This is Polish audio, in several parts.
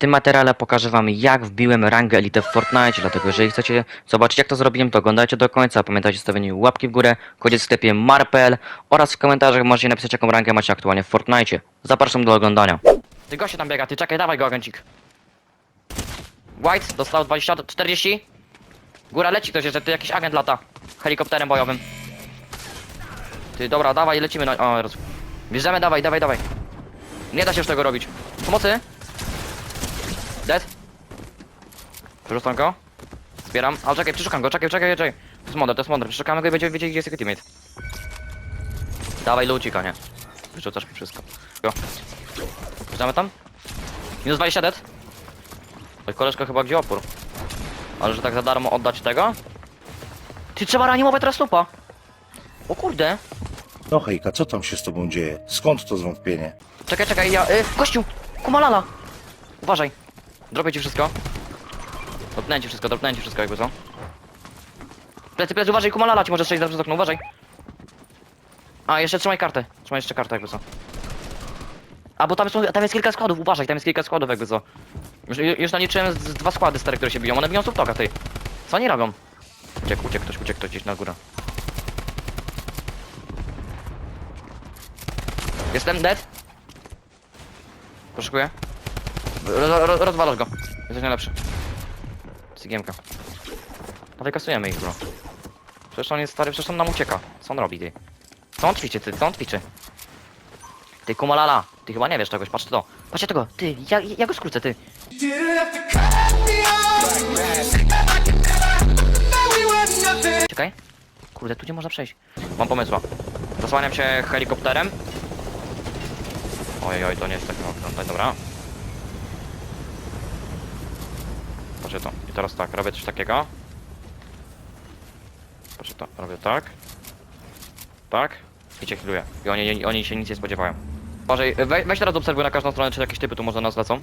tym materiale pokażę wam jak wbiłem rangę Elite w Fortnite, dlatego jeżeli chcecie zobaczyć jak to zrobiłem, to oglądajcie do końca. Pamiętajcie o stawieniu łapki w górę, kodzie w sklepie Marpel oraz w komentarzach możecie napisać jaką rangę macie aktualnie w Fortnite. Zapraszam do oglądania. Ty goście tam biega, ty czekaj, dawaj go agencik. White dostał 20, 40. Góra leci ktoś jeszcze, ty jakiś agent lata. Helikopterem bojowym. Ty dobra, dawaj, lecimy na... O, roz... Bierzemy, dawaj, dawaj, dawaj. Nie da się już tego robić. Pomocy? Dead? Przerzucam go. Zbieram. Ale czekaj, przeszukam go, czekaj, czekaj, czekaj. To jest mądre, to jest mądre. Przeszukamy go i będziemy wiedzieli, gdzie jest jego teammate. Dawaj lucika, nie? Wyrzucasz mi wszystko. Go. Wjeżdżamy tam? Minus 20 dead. Oj, koleżka chyba gdzie opór. Ale że tak za darmo oddać tego? Ty trzeba reanimować teraz tupa. O kurde. No hejka, co tam się z tobą dzieje? Skąd to zwątpienie? Czekaj, czekaj, ja... Y, gościu! Kumalala! Uważaj. Dropię ci wszystko. Dropnę ci wszystko, dropnę ci wszystko jakby co. Plecy, plecy, uważaj, kumalala ci może strzelić przez okno, uważaj. A, jeszcze trzymaj kartę. Trzymaj jeszcze kartę jakby co. A, bo tam, są, tam jest kilka składów, uważaj, tam jest kilka składów jakby co. Już, już naliczyłem z, z dwa składy stare, które się biją, one biją subtoka, tej. Co oni robią? Uciekł, uciekł ktoś, uciekł ktoś gdzieś na górę. Jestem dead. Poszukuję. Ro, ro, rozwalasz go. Jesteś najlepszy. Cygiemka. Dawaj kasujemy ich, bro. Przecież on jest stary, przecież on nam ucieka. Co on robi, ty? Co on ćwiczy, ty? Co on ćwiczy? Ty, kumalala. Ty chyba nie wiesz czegoś, patrz to. Patrzcie tego, ty, ja, ja go skrócę, ty. Czekaj. Kurde, tu nie można przejść. Mam pomysła. Zasłaniam się helikopterem. Oj, oj, to nie jest tak wyglądać, dobra. Patrzę to. I teraz tak, robię coś takiego. Patrzę to, robię tak. Tak. I cię chwiluję. I oni, oni się nic nie spodziewają. Uważaj, we, weź teraz obserwuj na każdą stronę, czy jakieś typy tu może nas lecą.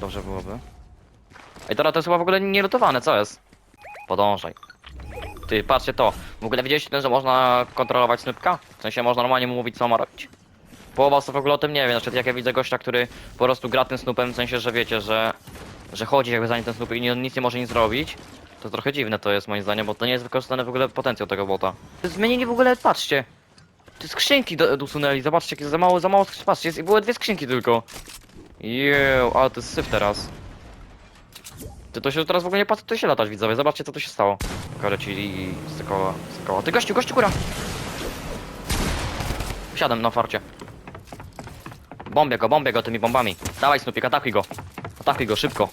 Dobrze byłoby. Ej, teraz to jest chyba w ogóle nielutowane, co jest? Podążaj. Ty, patrzcie to. W ogóle widzieliście, że można kontrolować snupka? W sensie można normalnie mu mówić, co ma robić. Połowa osób w ogóle o tym nie wie, znaczy jak ja widzę gościa, który po prostu gra tym snupem, w sensie, że wiecie, że, że chodzi jakby za nim ten snup i nie, nic nie może nic zrobić, to trochę dziwne to jest moim zdaniem, bo to nie jest wykorzystany w ogóle potencjał tego bota. Zmienili w ogóle, patrzcie, te skrzynki do, usunęli, zobaczcie, jakie za mało, za mało skrzynki, patrzcie, jest, były dwie skrzynki tylko. Jeuu, ale to jest syf teraz. Ty to się teraz w ogóle nie patrzy, to się latać widzowie, zobaczcie co tu się stało. Korę ci z tego, z tego. Ty gościu, gościu, góra! Wsiadam na farcie. Bombię go, bombię go tymi bombami. Dawaj Snupik, atakuj go. Atakuj go, szybko.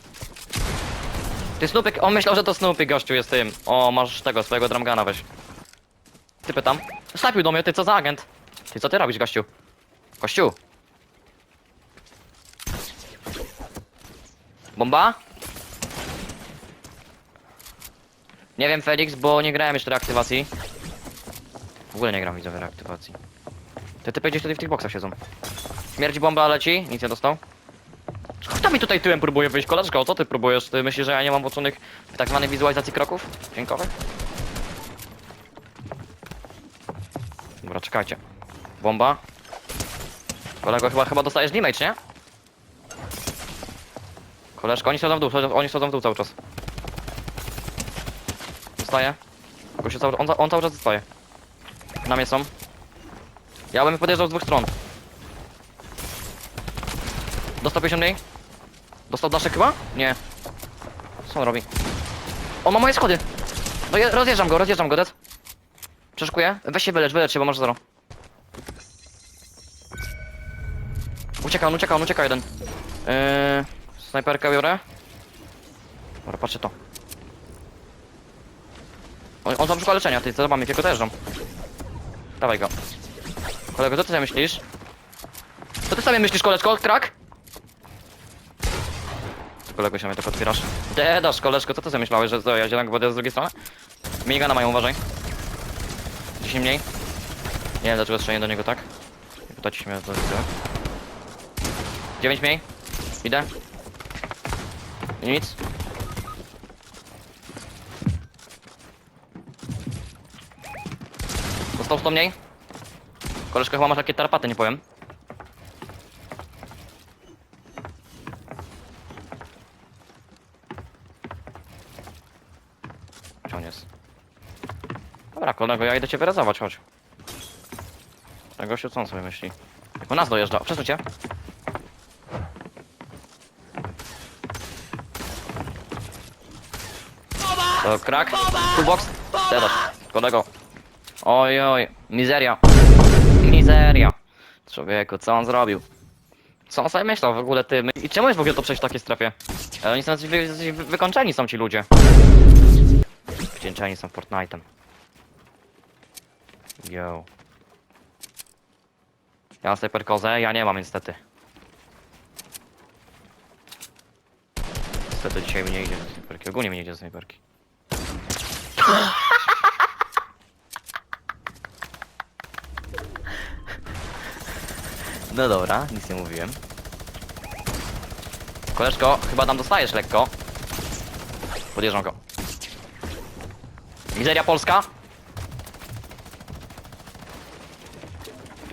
Ty Snupik, on myślał, że to Snupik gościu jest tym. O, masz tego, swojego dramgana weź. Ty pytam. Snapił do mnie, ty co za agent? Ty co ty robisz gościu? Gościu. Bomba? Nie wiem Felix, bo nie grałem jeszcze reaktywacji. W ogóle nie gram widzowie reaktywacji. Te typy gdzieś tutaj w tych boksach siedzą. Śmierć bomba leci, nic nie dostał. Kto mi tutaj tyłem próbuje wyjść? Koleżko, co ty próbujesz? Ty myślisz, że ja nie mam włączonych w tak zwanej wizualizacji kroków dźwiękowych? Dobra, czekajcie. Bomba. Kolego, chyba, chyba dostajesz damage, nie? Koleżko, oni schodzą w dół, oni schodzą w dół cały czas. Dostaje. Go się cały, on, on cały czas dostaje. Na mnie są. Ja bym podjeżdżał z dwóch stron. Dostał 50 mniej? Dostał daszek chyba? Nie. Co on robi? On ma moje schody! No je, rozjeżdżam go, rozjeżdżam go, dead. Przeszukuję. Weź się wylecz, wylecz się, bo masz zero. Ucieka on, ucieka on, ucieka jeden. Yy, snajperkę biorę. Dobra, patrzę to. On, on tam szuka leczenia, ty, co mamy, tylko dojeżdżam. Dawaj go. Kolego, co ty sobie myślisz? Co ty sobie myślisz, koleżko? Krak? Kolego się mnie tak otwierasz? Dedasz, koleżko, co ty sobie myślałeś, że co, ja zielonego wodę z drugiej strony? Minigana mają, uważaj. 10 mniej. Nie wiem dlaczego strzeliłem do niego tak. Pytacie się mnie co widzę. 9 mniej. Idę. Nic. Został 100 mniej. Koleżka chyba masz takie tarapaty, nie powiem. Dobra, kolego, ja idę cię wyrazować, chodź. Tego się co on sobie myśli? Jak nas dojeżdża, przesuń cię. To krak, toolbox, teraz, kolego. Oj, oj, mizeria. Mizeria. Człowieku, co on zrobił? Co on sobie myślał w ogóle ty? I czemu jest w ogóle to przejść w takiej strefie? E, Oni są wy, wy, wykończeni są ci ludzie. Wdzięczeni są Fortnite'em. Yo. Ja mam snajperkozę, ja nie mam niestety. Niestety dzisiaj mi nie idzie ze snajperki, ogólnie mi nie idzie ze snajperki. No dobra, nic nie mówiłem. Koleżko, chyba tam dostajesz lekko. Podjeżdżam go. Mizeria Polska.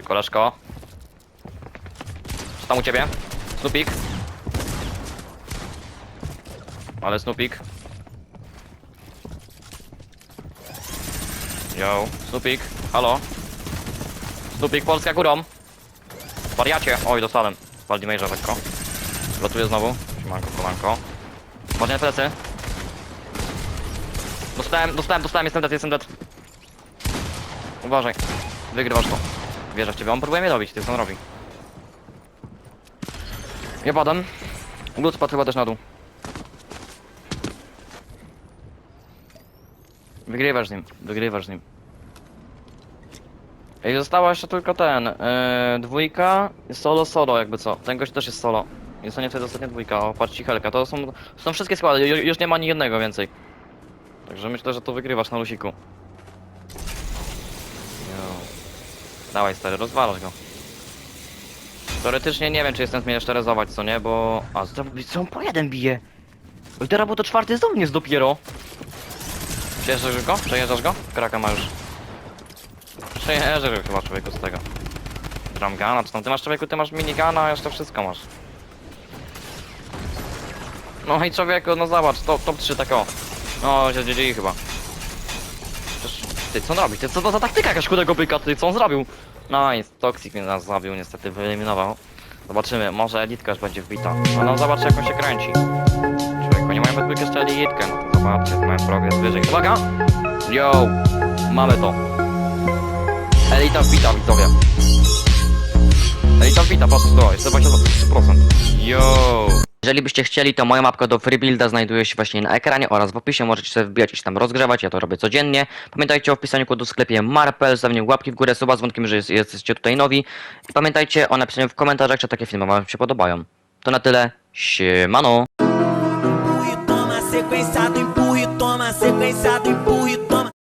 Koleżko. Co tam u ciebie? Snupik. Ale Snupik. Yo, Snupik, halo. Snupik, Polska górą. Wariacie! Oj, dostałem. Waldimeirza lekko. Lotuję znowu. Siemanko, kolanko. Nie plecy. Dostałem, dostałem, dostałem, jestem dead, jestem dead. Uważaj. Wygrywasz to. Wierzę w ciebie. On próbuje mnie dobić, ty co on robi. Ja padam. Glut spadł chyba też na dół. Wygrywasz z nim, wygrywasz z nim. Ej, została jeszcze tylko ten, yy, dwójka, solo, solo jakby co. Ten gość też jest solo. Jest to nie wtedy ostatnia dwójka, o patrz Helka, to są, są wszystkie składy, ju, już nie ma ani jednego więcej. Także myślę, że to wygrywasz na lusiku. Dawaj stary, rozwalasz go. Teoretycznie nie wiem, czy jestem zmienię szczerezować, co nie, bo... A, co, co on po jeden bije? Oj, teraz bo to czwarty znowu jest dopiero. Przejeżdżasz go? Przejeżdżasz go? Kraka ma już. Przejeżdżasz chyba człowieku z tego. Drumgana, czy tam ty masz człowieku, ty masz minigana, jeszcze wszystko masz. No i człowieku, no zobacz, top, top 3 tak o. No, GG chyba. Ty, co on robi? Ty, co to za taktyka jakaś chudego byka, ty, co on zrobił? No i Toxic mnie nas zabił, niestety wyeliminował. Zobaczymy, może elitka już będzie wbita. No, no zobacz jak on się kręci. Człowieku, nie mają podbójkę jeszcze elitkę, no to zobaczcie, mają progres wyżej. Uwaga! Yo! Mamy to. Elita wbita, widzowie. Elita wbita, patrz to, jest 23%. Yo! Jeżeli byście chcieli, to moja mapka do freebuilda znajduje się właśnie na ekranie oraz w opisie możecie sobie wbijać i się tam rozgrzewać, ja to robię codziennie. Pamiętajcie o wpisaniu kodu w sklepie marpel, stawieniu łapki w górę, suba z dzwonkiem, że jest, jesteście tutaj nowi. I pamiętajcie o napisaniu w komentarzach, czy takie filmy wam się podobają. To na tyle, siemano!